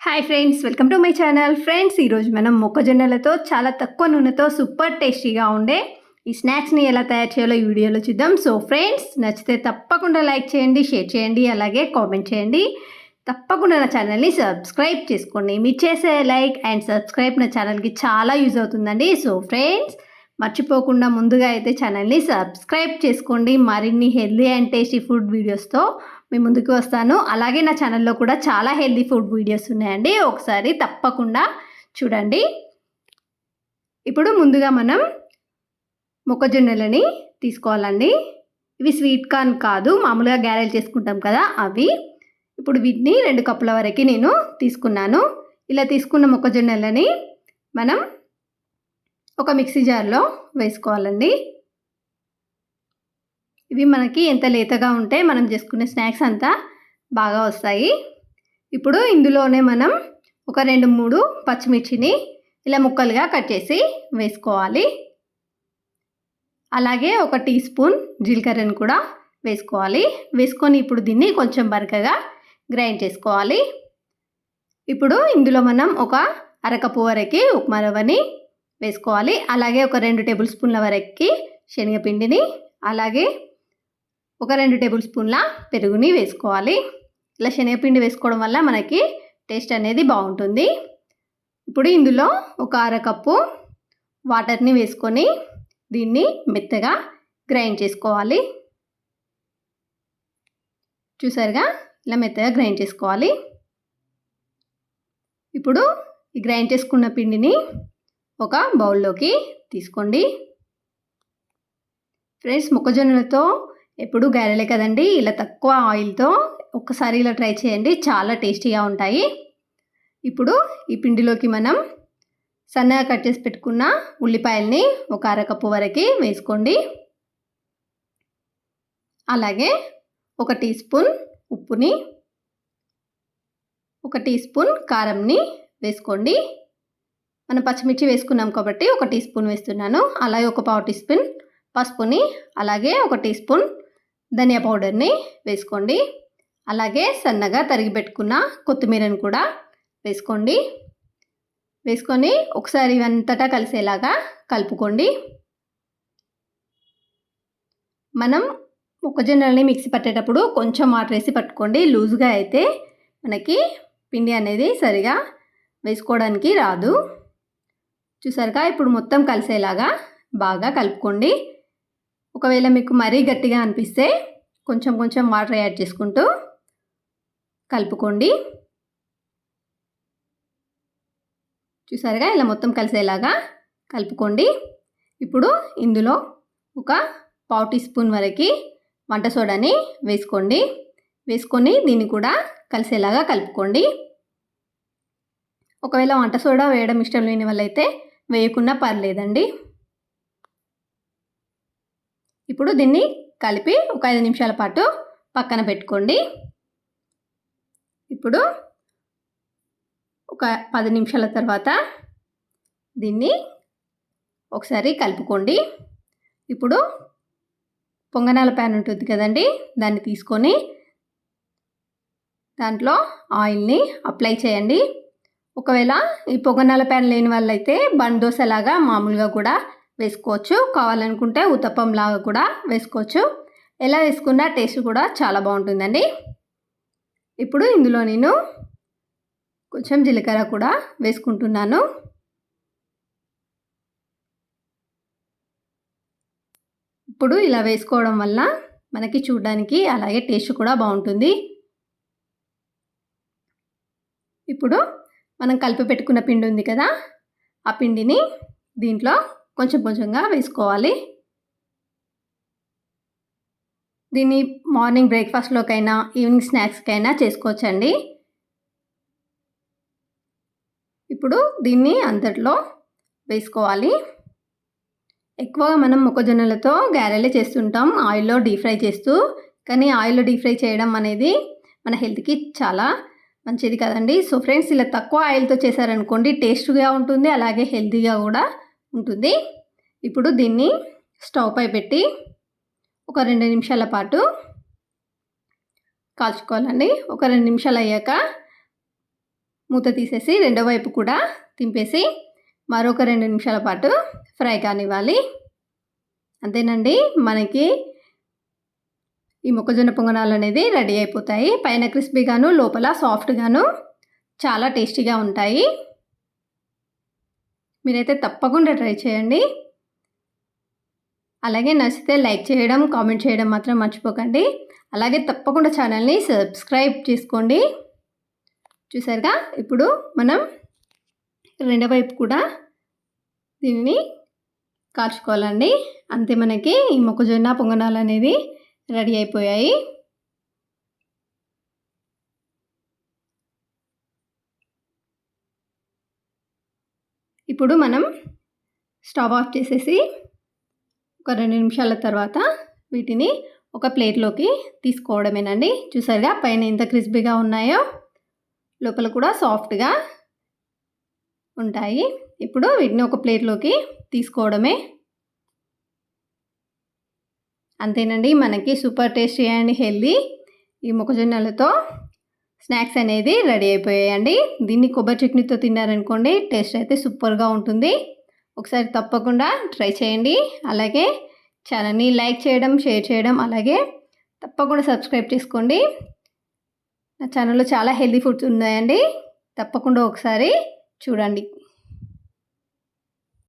Hi friends welcome to my channel friends ఈరోజు మనం మొక్కజొన్నలతో చాలా తక్కువ నూనెతో సూపర్ టేస్టీగా ఉండే ఈ స్నాక్స్ని ఎలా తయారు చేయాలో ఈ వీడియోలో చూద్దాం. సో ఫ్రెండ్స్ నచ్చితే తప్పకుండా లైక్ చేయండి షేర్ చేయండి అలాగే కామెంట్ చేయండి. తప్పకుండా నా ఛానల్ని సబ్స్క్రైబ్ చేసుకోండి. మీరు చేసే లైక్ అండ్ సబ్స్క్రైబ్ నా ఛానల్కి చాలా యూజ్ అవుతుందండి. సో ఫ్రెండ్స్ మర్చిపోకుండా ముందుగా అయితే ఛానల్ని సబ్స్క్రైబ్ చేసుకోండి. మరిన్ని హెల్దీ అండ్ టేస్టీ ఫుడ్ వీడియోస్తో మీ ముందుకు వస్తాను. అలాగే నా ఛానల్లో కూడా చాలా హెల్దీ ఫుడ్ వీడియోస్ ఉన్నాయండి. ఒకసారి తప్పకుండా చూడండి. ఇప్పుడు ముందుగా మనం మొక్కజొన్నలని తీసుకోవాలండి. ఇవి స్వీట్ కార్న్ కాదు. మామూలుగా గ్యారెల్ చేసుకుంటాం కదా అవి. ఇప్పుడు వీటిని రెండు కప్పుల వరకు నేను తీసుకున్నాను. ఇలా తీసుకున్న మొక్కజొన్నలని మనం ఒక మిక్సీ జార్లో వేసుకోవాలండి. ఇవి మనకి ఎంత లేతగా ఉంటే మనం చేసుకునే స్నాక్స్ అంతా బాగా వస్తాయి. ఇప్పుడు ఇందులోనే మనం ఒక రెండు మూడు పచ్చిమిర్చిని ఇలా ముక్కలుగా కట్ చేసి వేసుకోవాలి. అలాగే ఒక టీ స్పూన్ జీలకర్రను కూడా వేసుకోవాలి. వేసుకొని ఇప్పుడు దీన్ని కొంచెం బరకగా గ్రైండ్ చేసుకోవాలి. ఇప్పుడు ఇందులో మనం ఒక అరకపు వరకు ఉప్మా రవ్వని వేసుకోవాలి. అలాగే ఒక రెండు టేబుల్ స్పూన్ల వరకు శనగపిండిని అలాగే ఒక రెండు టేబుల్ స్పూన్ల పెరుగుని వేసుకోవాలి. ఇలా శనగపిండి వేసుకోవడం వల్ల మనకి టేస్ట్ అనేది బాగుంటుంది. ఇప్పుడు ఇందులో ఒక అరకప్పు వాటర్ని వేసుకొని దీన్ని మెత్తగా గ్రైండ్ చేసుకోవాలి. చూసారుగా? ఇలా మెత్తగా గ్రైండ్ చేసుకోవాలి. ఇప్పుడు ఈ గ్రైండ్ చేసుకున్న పిండిని ఒక బౌల్లోకి తీసుకోండి. ఫ్రెండ్స్ మొక్కజొన్నలతో ఎప్పుడు గారెలే కదండి. ఇలా తక్కువ ఆయిల్తో ఒక్కసారి ఇలా ట్రై చేయండి. చాలా టేస్టీగా ఉంటాయి. ఇప్పుడు ఈ పిండిలోకి మనం సన్నగా కట్ చేసి పెట్టుకున్న ఉల్లిపాయల్ని ఒక అరకప్పు వరకు వేసుకోండి. అలాగే ఒక టీ స్పూన్ ఉప్పుని ఒక టీ స్పూన్ కారంని వేసుకోండి. మనం పచ్చిమిర్చి వేసుకున్నాం కాబట్టి ఒక టీ స్పూన్ వేస్తున్నాను. అలాగే ఒక పావు టీ స్పూన్ పసుపుని అలాగే ఒక టీ స్పూన్ ధనియా పౌడర్ని వేసుకోండి. అలాగే సన్నగా తరిగి పెట్టుకున్న కొత్తిమీరని కూడా వేసుకోండి. వేసుకొని ఒకసారి ఇవంతటా కలిసేలాగా కలుపుకోండి. మనం మొక్కజొన్నల్ని మిక్సీ పట్టేటప్పుడు కొంచెం వాటర్ వేసి పట్టుకోండి. లూజ్గా అయితే మనకి పిండి అనేది సరిగా వేసుకోవడానికి రాదు. చూసారుగా? ఇప్పుడు మొత్తం కలిసేలాగా బాగా కలుపుకోండి. ఒకవేళ మీకు మరీ గట్టిగా అనిపిస్తే కొంచెం కొంచెం వాటర్ యాడ్ చేసుకుంటూ కలుపుకోండి. చూసారుగా? ఇలా మొత్తం కలిసేలాగా కలుపుకోండి. ఇప్పుడు ఇందులో ఒక పావు టీ స్పూన్ వరకు వంట సోడాని వేసుకోండి. వేసుకొని దీన్ని కూడా కలిసేలాగా కలుపుకోండి. ఒకవేళ వంట సోడా వేయడం ఇష్టం లేని వాళ్ళైతే వేయకుండా పర్లేదండి. ఇప్పుడు దీన్ని కలిపి ఒక ఐదు నిమిషాల పాటు పక్కన పెట్టుకోండి. ఇప్పుడు ఒక పది నిమిషాల తర్వాత దీన్ని ఒకసారి కలుపుకోండి. ఇప్పుడు పొంగనాల ప్యాన్ ఉంటుంది కదండి దాన్ని తీసుకొని దాంట్లో ఆయిల్ని అప్లై చేయండి. ఒకవేళ ఈ పొగనాల ప్యాన్ లేని వాళ్ళైతే బండ్ దోశలాగా మామూలుగా కూడా వేసుకోవచ్చు. కావాలనుకుంటే ఉత్తప్పం లాగా కూడా వేసుకోవచ్చు. ఎలా వేసుకున్నా టేస్ట్ కూడా చాలా బాగుంటుందండి. ఇప్పుడు ఇందులో నేను కొంచెం జీలకర్ర కూడా వేసుకుంటున్నాను. ఇప్పుడు ఇలా వేసుకోవడం వల్ల మనకి చూడడానికి అలాగే టేస్ట్ కూడా బాగుంటుంది. ఇప్పుడు మనం కలిపి పెట్టుకున్న పిండి ఉంది కదా ఆ పిండిని దీంట్లో కొంచెం కొంచెంగా వేసుకోవాలి. దీన్ని మార్నింగ్ బ్రేక్ఫాస్ట్లోకైనా ఈవినింగ్ స్నాక్స్కైనా చేసుకోవచ్చండి. ఇప్పుడు దీన్ని అంతట్లో వేసుకోవాలి. ఎక్కువగా మనం మొక్కజొన్నలతో గారెలే చేస్తుంటాం ఆయిల్లో డీప్ ఫ్రై చేస్తూ. కానీ ఆయిల్లో డీప్ ఫ్రై చేయడం అనేది మన హెల్త్కి చాలా మంచిది కదండి. సో ఫ్రెండ్స్ ఇలా తక్కువ ఆయిల్తో చేశారనుకోండి టేస్ట్గా ఉంటుంది అలాగే హెల్తీగా కూడా ఉంటుంది. ఇప్పుడు దీన్ని స్టవ్ పై పెట్టి ఒక రెండు నిమిషాల పాటు కాల్చుకోవాలండి. ఒక రెండు నిమిషాలు అయ్యాక మూత తీసేసి రెండో వైపు కూడా తింపేసి మరొక రెండు నిమిషాల పాటు ఫ్రై కానివ్వాలి. అంతేనండి. మనకి ఈ మొక్కజొన్న పొంగనాలు అనేది రెడీ అయిపోతాయి. పైన క్రిస్పీగాను లోపల సాఫ్ట్గాను చాలా టేస్టీగా ఉంటాయి. మీరైతే తప్పకుండా ట్రై చేయండి. అలాగే నచ్చితే లైక్ చేయడం కామెంట్ చేయడం మాత్రం మర్చిపోకండి. అలాగే తప్పకుండా ఛానల్ని సబ్స్క్రైబ్ చేసుకోండి. చూసారుగా? ఇప్పుడు మనం రెండో వైపు కూడా దీనిని కాల్చుకోవాలండి. అంతే మనకి ఈ మొక్కజొన్న పొంగనాలు అనేది రెడీ అయిపోయాయి. ఇప్పుడు మనం స్టవ్ ఆఫ్ చేసేసి ఒక రెండు నిమిషాల తర్వాత వీటిని ఒక ప్లేట్లోకి తీసుకోవడమేనండి. చూసారుగా పైన ఎంత క్రిస్పీగా ఉన్నాయో లోపల కూడా సాఫ్ట్గా ఉంటాయి. ఇప్పుడు వీటిని ఒక ప్లేట్లోకి తీసుకోవడమే అంతేనండి. మనకి సూపర్ టేస్టీ అండ్ హెల్దీ ఈ మొక్కజొన్నలతో స్నాక్స్ అనేది రెడీ అయిపోయాయండి. దీన్ని కొబ్బరి చట్నీతో తిన్నారనుకోండి టేస్ట్ అయితే సూపర్గా ఉంటుంది. ఒకసారి తప్పకుండా ట్రై చేయండి. అలాగే ఛానల్ని లైక్ చేయడం షేర్ చేయడం అలాగే తప్పకుండా సబ్స్క్రైబ్ చేసుకోండి. నా ఛానల్లో చాలా హెల్దీ ఫుడ్స్ ఉన్నాయండి. తప్పకుండా ఒకసారి చూడండి.